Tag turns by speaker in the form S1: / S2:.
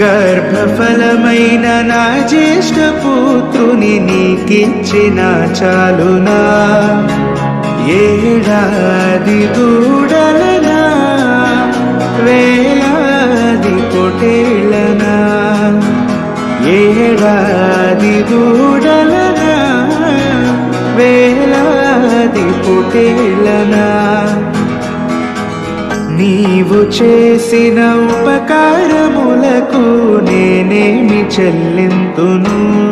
S1: గర్భఫలమైన నా జ్యేష్ఠ పుత్రుని నీకిచ్చిన చాలునా. ఏడాది దూడలనా వేలాది పొటేళ్ళనా ఏడాది దూడలనా వేలాది పొటేళ్ళనా నీవు చేసిన పాపములకు నేనేమి చెల్లింతును?